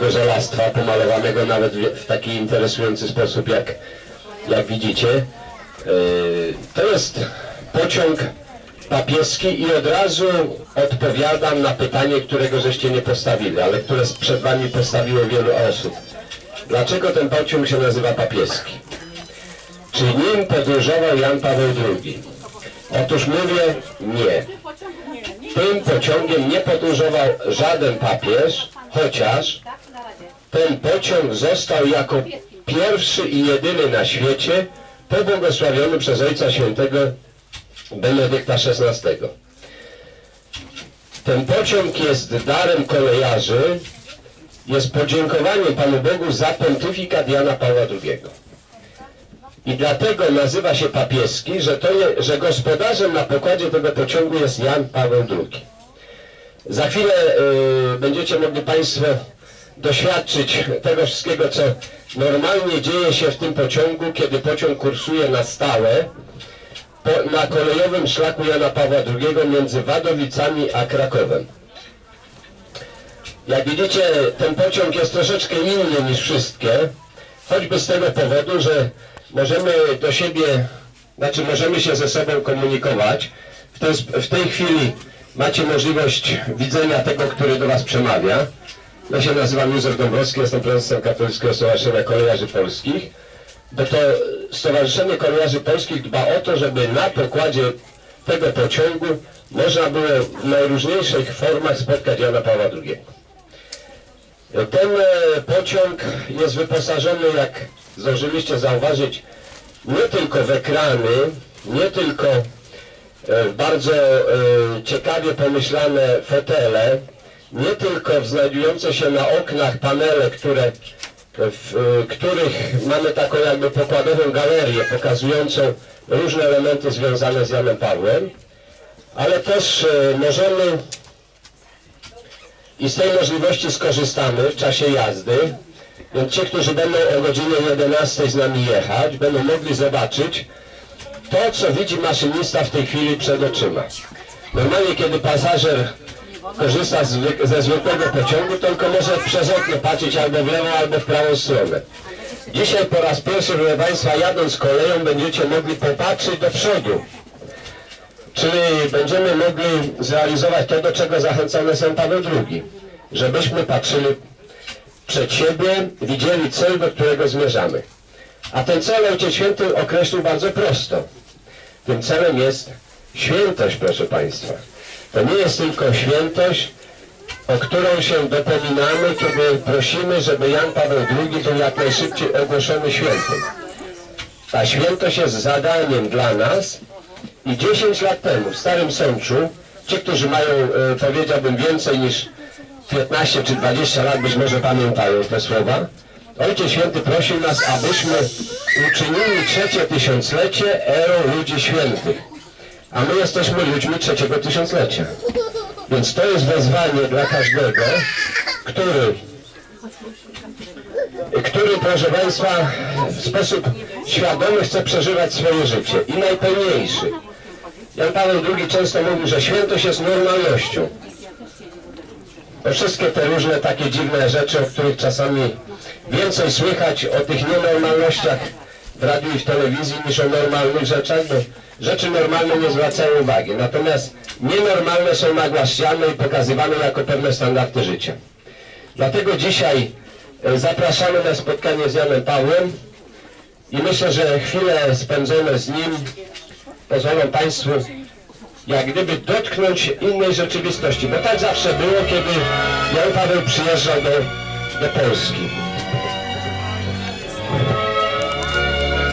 tego żelastwa pomalowanego nawet w taki interesujący sposób jak, jak widzicie. Yy, To jest pociąg papieski i od razu odpowiadam na pytanie, którego żeście nie postawili, ale które przed wami postawiło wielu osób. Dlaczego ten pociąg się nazywa papieski? Czy nim podróżował Jan Paweł II? Otóż mówię nie. Tym pociągiem nie podróżował żaden papież, chociaż ten pociąg został jako pierwszy i jedyny na świecie pobłogosławiony przez Ojca Świętego Benedykta XVI. Ten pociąg jest darem kolejarzy, jest podziękowaniem Panu Bogu za pontyfikat Jana Pawła II. I dlatego nazywa się papieski, że, to je, że gospodarzem na pokładzie tego pociągu jest Jan Paweł II. Za chwilę y, będziecie mogli Państwo doświadczyć tego wszystkiego, co normalnie dzieje się w tym pociągu, kiedy pociąg kursuje na stałe po, na kolejowym szlaku Jana Pawła II między Wadowicami a Krakowem. Jak widzicie, ten pociąg jest troszeczkę inny niż wszystkie, choćby z tego powodu, że możemy do siebie, znaczy możemy się ze sobą komunikować. W, sp- w tej chwili macie możliwość widzenia tego, który do Was przemawia. Ja się nazywam Józef Dąbrowski, jestem prezesem Katolickiego Stowarzyszenia Kolejarzy Polskich. Bo to Stowarzyszenie Kolejarzy Polskich dba o to, żeby na pokładzie tego pociągu można było w najróżniejszych formach spotkać Jana Pawła II. Ten e, pociąg jest wyposażony, jak zdążyliście zauważyć, nie tylko w ekrany, nie tylko e, w bardzo e, ciekawie pomyślane fotele, nie tylko w znajdujące się na oknach panele, które, w e, których mamy taką jakby pokładową galerię pokazującą różne elementy związane z Janem Pawłem, ale też e, możemy i z tej możliwości skorzystamy w czasie jazdy. Więc ci, którzy będą o godzinie 11 z nami jechać, będą mogli zobaczyć to, co widzi maszynista w tej chwili przed oczyma. Normalnie, kiedy pasażer korzysta ze zwykłego pociągu, tylko może przez okno patrzeć albo w lewą, albo w prawą stronę. Dzisiaj po raz pierwszy, proszę Państwa, jadąc koleją, będziecie mogli popatrzeć do przodu. Czyli będziemy mogli zrealizować to, do czego zachęcał nas Jan Paweł II. Żebyśmy patrzyli przed siebie, widzieli cel, do którego zmierzamy. A ten cel Ojciec Święty określił bardzo prosto. Tym celem jest świętość, proszę Państwa. To nie jest tylko świętość, o którą się dopominamy, kiedy prosimy, żeby Jan Paweł II był jak najszybciej ogłoszony świętym. Ta świętość jest zadaniem dla nas i 10 lat temu w Starym Sączu, ci, którzy mają, e, powiedziałbym, więcej niż 15 czy 20 lat, być może pamiętają te słowa, Ojciec Święty prosił nas, abyśmy uczynili trzecie tysiąclecie erą ludzi świętych. A my jesteśmy ludźmi trzeciego tysiąclecia. Więc to jest wezwanie dla każdego, który który, proszę Państwa, w sposób świadomy chce przeżywać swoje życie i najpełniejszy. Jan Paweł II często mówił, że świętość jest normalnością. To wszystkie te różne takie dziwne rzeczy, o których czasami więcej słychać o tych nienormalnościach w radiu i w telewizji niż o normalnych rzeczach, bo rzeczy normalne nie zwracają uwagi. Natomiast nienormalne są nagłaśniane i pokazywane jako pewne standardy życia. Dlatego dzisiaj e, zapraszamy na spotkanie z Janem Pawłem i myślę, że chwile spędzone z nim pozwolą Państwu jak gdyby dotknąć innej rzeczywistości, bo tak zawsze było, kiedy Jan Paweł przyjeżdżał do, do Polski.